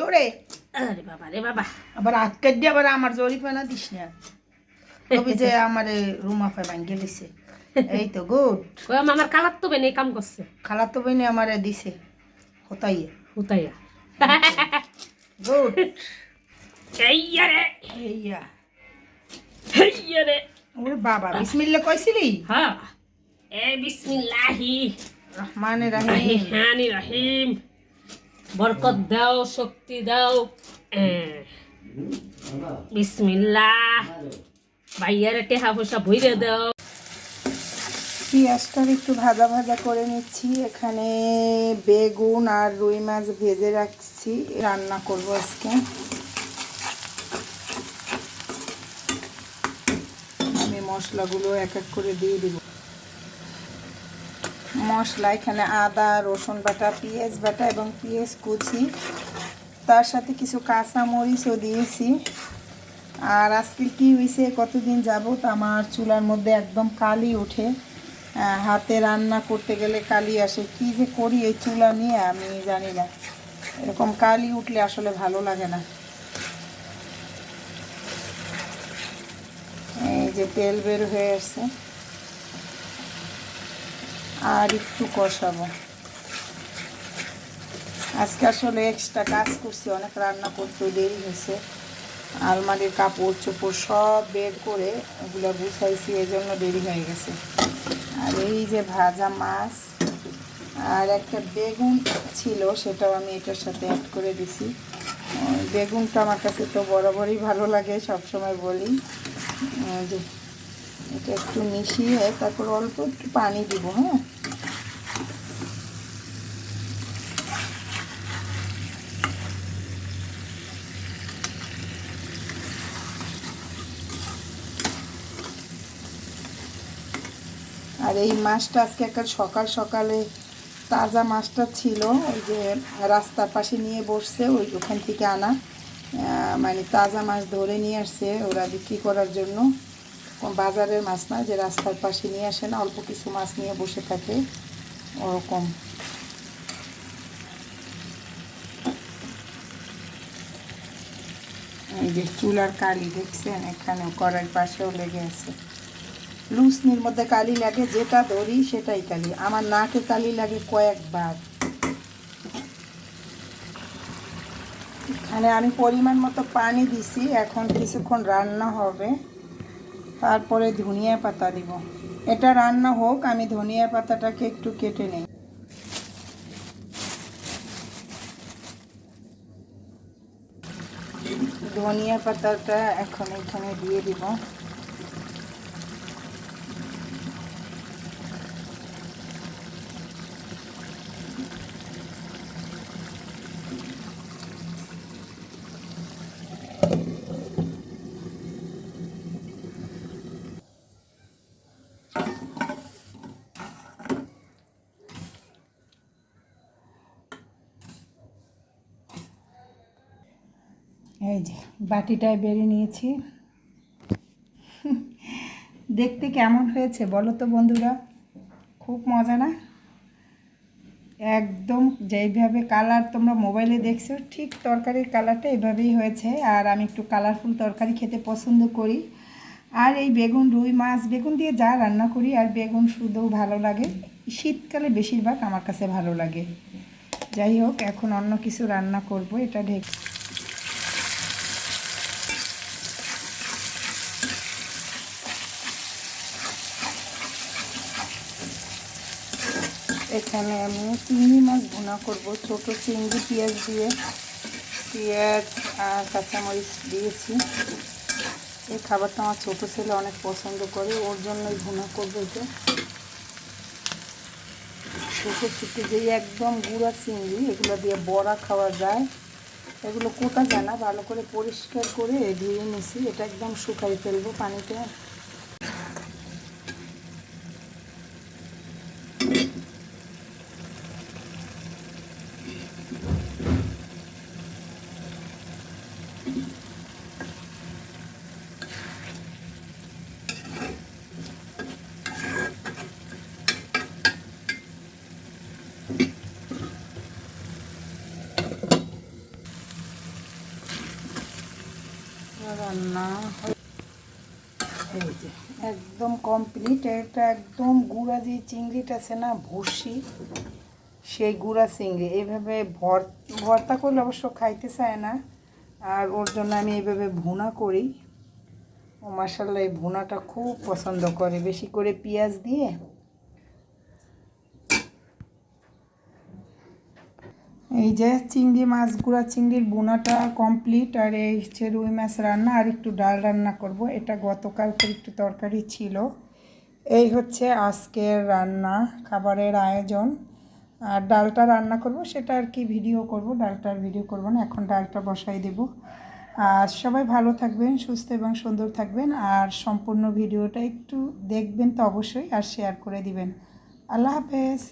জোরে? আরে বাবা রে বাবা। আবার আটকে দিয়ে আবার আমার জরিপানা দিস না। কবি যে আমার ভাঙ্গে দিছে। এই তো গুড। আমার তো বেনে কাম করছে। খালা তো বইনি আমারে দিছে। হতাইয়ে। হুতাইয়া। গুড। এইয়া রে। এইয়া এইয়া রে। ওরে বাবা বিসমিল্লা কইছিলি? হ্যাঁ। এ বিসমিল্লাহি। রহমান রাহিম। রহিমানি রহিম। বরকত দাও, শক্তি দাও। বিসমিল্লাহ। ভাইয়ারে টেহা পয়সা ভইরে দাও। পেঁয়াজটার একটু ভাজা ভাজা করে নিচ্ছি। এখানে বেগুন আর রুই মাছ ভেজে রাখছি। রান্না করব আজকে। আমি মশলাগুলো এক এক করে দিয়ে দিব। মশলা, এখানে আদা, রসুন বাটা, পেঁয়াজ বাটা এবং পেঁয়াজ কুচি। তার সাথে কিছু কাঁচা মরিচও দিয়েছি। আর আজকে কি হয়েছে কতদিন যাবত আমার চুলার মধ্যে একদম কালি ওঠে। হাতে রান্না করতে গেলে কালি আসে। কি যে করি এই চুলা নিয়ে আমি জানি না। এরকম কালি উঠলে আসলে ভালো লাগে না। এই যে তেল বের হয়ে আসছে। আর একটু কষাবো। আজকে আসলে এক্সট্রা কাজ করছি, অনেক রান্না করতে দেরি হয়েছে। আলমারির কাপড় চোপড় সব বের করে ওগুলো গুছাইছি এই জন্য দেরি হয়ে গেছে। আর এই যে ভাজা মাছ আর একটা বেগুন ছিল, সেটাও আমি এটার সাথে অ্যাড করে দিছি। বেগুনটা আমার কাছে তো বরাবরই ভালো লাগে সব সময় বলি যে এটা একটু মিশিয়ে তারপর অল্প একটু পানি দিব হ্যাঁ? আর এই মাছটা আজকে একটা সকাল সকালে তাজা মাছটা ছিল, ওই যে রাস্তার পাশে নিয়ে বসছে, ওই ওখান থেকে আনা। মানে তাজা মাছ ধরে নিয়ে আসছে ওরা বিক্রি করার জন্য। বাজারের মাছ না, যে রাস্তার পাশে নিয়ে আসে না, অল্প কিছু মাছ নিয়ে বসে থাকে, ওরকম। এই যে চুলার কালি, দেখছেন? এখানে কড়াই পাশেও লেগে আছে। লুসনির মধ্যে কালি লাগে, যেটা ধরি সেটাই কালি। আমার নাকে কালি লাগে কয়েকবার। এখানে আমি পরিমাণ মতো পানি দিছি, এখন কিছুক্ষণ রান্না হবে। তারপরে ধনিয়া পাতা দিব। এটা রান্না হোক, আমি ধনিয়া পাতাটাকে একটু কেটে নেই। ধনিয়া পাতাটা এখন এখানে দিয়ে দিব। এই যে, বাটিটায় বেড়ে নিয়েছি। দেখতে কেমন হয়েছে বলো তো বন্ধুরা? খুব মজা না? একদম যেইভাবে কালার তোমরা মোবাইলে দেখছ, ঠিক তরকারির কালারটা এভাবেই হয়েছে। আর আমি একটু কালারফুল তরকারি খেতে পছন্দ করি। আর এই বেগুন, রুই মাছ, বেগুন দিয়ে যা রান্না করি, আর বেগুন শুধু ভালো লাগে। শীতকালে বেশিরভাগ আমার কাছে ভালো লাগে। যাই হোক, এখন অন্য কিছু রান্না করব, এটা ঢেকে এখানে আমি চিংড়ি মাছ ভুনা করব। ছোট চিংড়ি পেঁয়াজ দিয়ে, পেঁয়াজ আর কাঁচামরিচ দিয়েছি। এই খাবারটা আমার ছোটো ছেলে অনেক পছন্দ করে, ওর জন্যই ভুনা করব এটা। ছোটো ছোটো যেই একদম গুঁড়া চিংড়ি, এগুলো দিয়ে বড়া খাওয়া যায়। এগুলো কোটা যায় না, ভালো করে পরিষ্কার করে ধুয়ে নিছি। এটা একদম শুকাই ফেলব পানিতে। রান্না এই যে, একদম কমপ্লিট এটা একদম গুঁড়া যে চিংড়িটা আছে না, ভুসি, সেই গুঁড়া চিংড়ি। এইভাবে ভর, ভর্তা করলে অবশ্য খাইতে চায় না। আর ওর জন্য আমি এইভাবে ভুনা করি। ও মাসাল্লাহ এই ভুনাটা খুব পছন্দ করে। বেশি করে পেঁয়াজ দিয়ে এই যে চিংড়ি মাছ গুঁড়া, চিংড়ির বোনাটা কমপ্লিট আর এই হচ্ছে রুই মাছ রান্না, আর একটু ডাল রান্না করব। এটা গতকালকে একটু তরকারি ছিল। এই হচ্ছে আজকের রান্না, খাবারের আয়োজন। আর ডালটা রান্না করব, সেটা আর কি ভিডিও করব ডালটার ভিডিও করব না, এখন ডালটা বসাই দেব। আর সবাই ভালো থাকবেন, সুস্থ এবং সুন্দর থাকবেন, আর সম্পূর্ণ ভিডিওটা একটু দেখবেন তো অবশ্যই, আর শেয়ার করে দিবেন। আল্লাহ হাফেজ।